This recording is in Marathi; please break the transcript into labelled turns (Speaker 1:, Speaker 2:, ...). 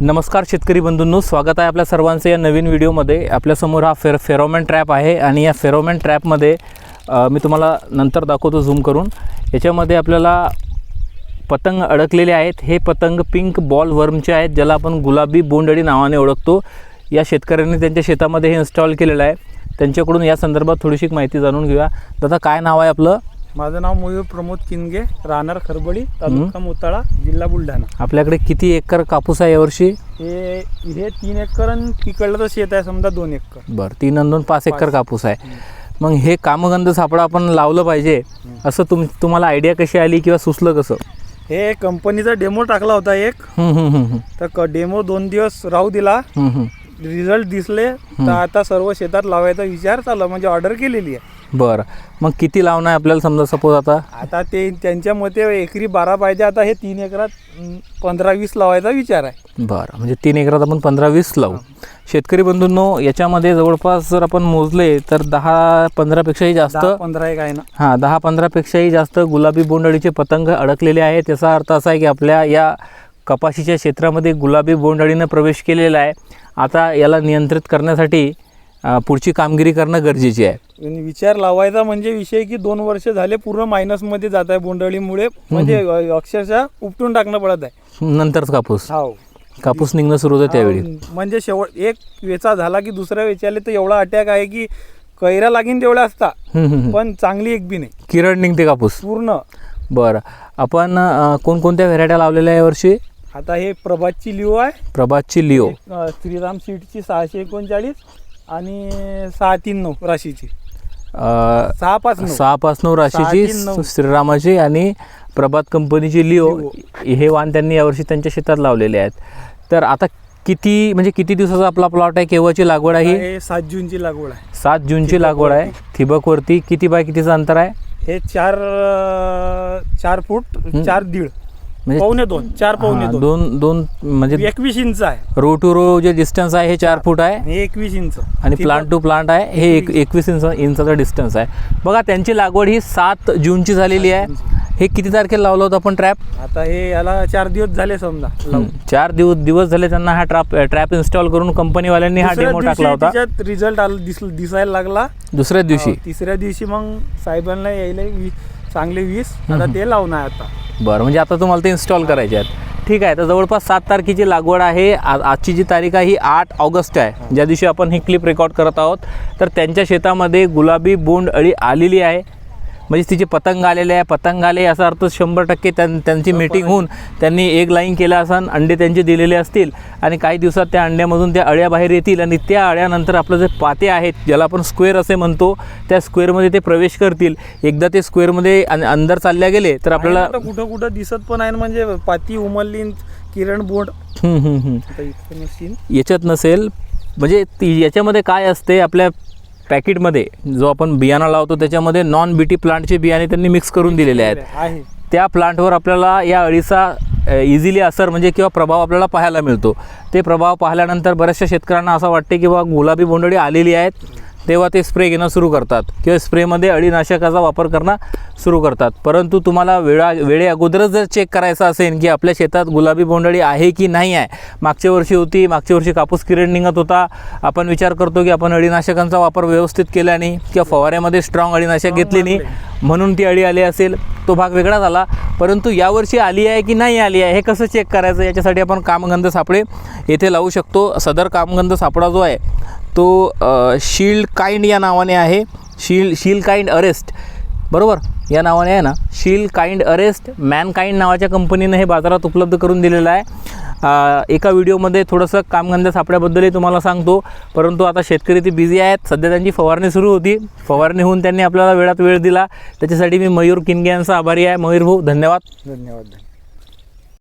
Speaker 1: नमस्कार शेतकरी बंधूंनो स्वागत आहे आपल्या सर्वांचं या नवीन व्हिडिओमध्ये. आपल्यासमोर हा फेर फेरोमॅन ट्रॅप आहे आणि या फेरोमॅन ट्रॅपमध्ये मी तुम्हाला नंतर दाखवतो झूम करून. याच्यामध्ये आपल्याला पतंग अडकलेले आहेत. हे पतंग पिंक बॉल वर्मचे आहेत ज्याला आपण गुलाबी बोंडअळी नावाने ओळखतो. या शेतकऱ्यांनी त्यांच्या शेतामध्ये हे इन्स्टॉल केलेलं आहे. त्यांच्याकडून या संदर्भात थोडीशी माहिती जाणून घेऊया. दादा काय नाव आहे आपलं?
Speaker 2: माझं नाव मयूर प्रमोद किनगे राहणार खरबडी तालुका मोताळा जिल्हा बुलढाणा.
Speaker 1: आपल्याकडे किती एकर कापूस आहे यावर्षी?
Speaker 2: हे हे तीन एकर आणि तिकडलं तर शेत आहे समजा दोन एकर.
Speaker 1: बरं तीन आणि दोन पाच एकर. कापूस आहे. मग हे कामगंध सापळा आपण लावलं पाहिजे. असं तुम तुम्हाला आयडिया कशी आली किंवा सुचलं कसं?
Speaker 2: हे कंपनीचा डेमो टाकला होता एक.
Speaker 1: हम्म, हम्म, हम्म, हम्म.
Speaker 2: तर डेमो दोन दिवस राहू दिला.
Speaker 1: हम्म, हम्म.
Speaker 2: रिझल्ट दिसले तर आता सर्व शेतात लावायचा विचार चालला म्हणजे ऑर्डर केलेली आहे.
Speaker 1: बरं. मग किती लावणं आहे आपल्याला समजा सपोज आता?
Speaker 2: आता ते त्यांच्या मते एकरी बारा पाहिजे. आता हे तीन एकरात पंधरा वीस लावायचा विचार आहे.
Speaker 1: बरं. म्हणजे तीन एकरात आपण पंधरा वीस लावू. शेतकरी बंधूंनो याच्यामध्ये जवळपास जर आपण मोजले तर दहा पंधरापेक्षाही जास्त
Speaker 2: पंधरा एक आहे ना.
Speaker 1: हां दहा पंधरापेक्षाही जास्त गुलाबी बोंडअळीचे पतंग अडकलेले आहेत. याचा अर्थ असा आहे की आपल्या या कपाशीच्या क्षेत्रामध्ये गुलाबी बोंडअळीनं प्रवेश केलेला आहे. आता याला नियंत्रित करण्यासाठी पुढची कामगिरी करणं गरजेची आहे.
Speaker 2: विचार लावायचा म्हणजे विषय की दोन वर्ष झाले पूर्ण मायनसमध्ये जात आहे बोंडअळीमुळे. म्हणजे अक्षरशः उपटून टाकणं पडत आहे.
Speaker 1: नंतरच कापूस.
Speaker 2: हो.
Speaker 1: कापूस निघणं सुरू होतं त्यावेळी.
Speaker 2: म्हणजे शेवट एक वेचा झाला की दुसऱ्या वेचाले तर एवढा अटॅक आहे की कैऱ्या लागीन तेवढ्या असता. पण चांगली एक बी नाही.
Speaker 1: किरण निघते कापूस.
Speaker 2: पूर्ण.
Speaker 1: बरं. आपण कोणकोणत्या व्हेरायट्या लावलेल्या आहे यावर्षी
Speaker 2: आता हे प्रभातची लिओ आहे.
Speaker 1: प्रभातची लिओ.
Speaker 2: एक, अ, श्रीराम सीटची सहाशे एकोणचाळीस आणि सहा तीन नऊ राशीची.
Speaker 1: अ,
Speaker 2: सहा पाच नऊ.
Speaker 1: सहा पाच नऊ राशीची
Speaker 2: तीन नऊ.
Speaker 1: श्रीरामाची आणि प्रभात कंपनीची लिओ. हे वाण त्यांनी यावर्षी त्यांच्या शेतात लावलेले आहेत. तर आता किती म्हणजे किती दिवसाचा आपला प्लॉट आहे? केव्हाची लागवड आहे ही?
Speaker 2: हे सात जूनची लागवड आहे.
Speaker 1: सात जूनची लागवड आहे. ठिबकवरती किती बाय कितीचं अंतर आहे?
Speaker 2: हे चार अ, चार फूट चार दीड.
Speaker 1: म्हणजे
Speaker 2: पावणे दोन चार पावणे
Speaker 1: हा,
Speaker 2: दोन.
Speaker 1: दोन दोन म्हणजे
Speaker 2: एकवीस इंच आहे.
Speaker 1: रो टू रो जे डिस्टन्स आहे हे चार फूट आहे.
Speaker 2: हे एकवीस इंच.
Speaker 1: आणि प्लांट टू प्लांट आहे हे एक एकवीस इंच इंचाचा डिस्टन्स आहे. बघा त्यांची लागवड ही सात जूनची झालेली आहे. हे किती तारखेला लावलं होतं आपण ट्रॅप
Speaker 2: आता हे याला चार दिवस झाले समजा. लावून.
Speaker 1: चार दिवस दिवस झाले त्यांना हा ट्रॅप ट्रॅप इन्स्टॉल करून कंपनीवाल्यांनी हा
Speaker 2: दुसऱ्या
Speaker 1: डेमो
Speaker 2: दिवशी
Speaker 1: टाकला होता.
Speaker 2: त्याच्यात रिझल्ट आला दिस दिसायला लागला.
Speaker 1: दुसऱ्या दिवशी.
Speaker 2: हो, तिसऱ्या दिवशी मग साहेबांना यायला वी- चांगले वीस. आता ते आहे आता.
Speaker 1: बरं म्हणजे आता तुम्हाला ते इन्स्टॉल करायचे आहेत. ठीक आहे तर जवळपास सात तारखेची लागवड आहे. आज आजची जी तारीख आहे ही आठ ऑगस्ट आहे. ज्या दिवशी आपण ही क्लिप रेकॉर्ड करत आहोत तर त्यांच्या शेतामध्ये गुलाबी बोंड अळी आलेली आहे. म्हणजे तिचे पतंग आलेले आहे पतंग आले याचा अर्थ शंभर टक्के त्यां त्यांची मीटिंग होऊन त्यांनी एक लाईन केलं असन अंडे त्यांचे दिलेले असतील. आणि काही दिवसात त्या अंड्यामधून त्या अळ्या बाहेर येतील आणि त्या अळ्यानंतर आपलं जे पाते आहेत ज्याला आपण स्क्वेअर असे म्हणतो त्या स्क्वेअरमध्ये ते प्रवेश करतील. एकदा ते स्क्वेअरमध्ये अंदर चालल्या गेले तर आपल्याला
Speaker 2: कुठं कुठं दिसत पण आहे म्हणजे पाती उमलली किरण नसतील
Speaker 1: याच्यात नसेल. म्हणजे ती याच्यामध्ये काय असते आपल्या पॅकेटमध्ये जो आपण बियाणा लावतो त्याच्यामध्ये नॉन बीटी प्लांटचे बियाणे त्यांनी मिक्स करून दिलेले आहेत.
Speaker 2: आहे.
Speaker 1: त्या प्लांटवर आपल्याला या अळीचा इझिली असर म्हणजे किंवा प्रभाव आपल्याला पाहायला मिळतो. ते प्रभाव पाहिल्यानंतर बऱ्याचशा शेतकऱ्यांना असं वाटते की बा गुलाबी बोंडळी आलेली आहेत. तेव्हा ते स्प्रे घेणं सुरू करतात. किंवा स्प्रेमध्ये अळीनाशकाचा वापर करणं सुरू करतात. परंतु तुम्हाला वेळा वेळे अगोदरच जर चेक करायचं असेल की आपल्या शेतात गुलाबी बोंडळी आहे की नाही आहे मागच्या वर्षी होती मागच्या वर्षी कापूस किरण निघत होता आपण विचार करतो की आपण अळीनाशकांचा वापर व्यवस्थित केला नाही किंवा फवाऱ्यामध्ये स्ट्रॉंग अळीनाशक घेतली नाही म्हणून ती अळी आली असेल तो भाग वेगळा झाला. परंतु यावर्षी आली आहे की नाही आली आहे हे कसं चेक करायचं? याच्यासाठी आपण कामगंध सापळे येथे लावू शकतो. सदर कामगंध सापळा जो आहे तो शील्ड काइंड या नावाने आहे. शील्ड शील काइंड अरेस्ट. बरोबर? या नावाने आहे ना? शील काइंड अरेस्ट मॅन काइंड नावाच्या कंपनीनं हे बाजारात उपलब्ध करून दिलेलं आहे. एका व्हिडिओमध्ये थोडंसं कामधंदा सापड्याबद्दलही तुम्हाला सांगतो. परंतु आता शेतकरी ते बिझी आहेत. सध्या त्यांची फवारणी सुरू होती. फवारणी होऊन त्यांनी आपल्याला वेळात वेळ दिला. त्याच्यासाठी मी मयूर किनगे यांचा आभारी आहे. मयूर भाऊ धन्यवाद.
Speaker 2: धन्यवाद.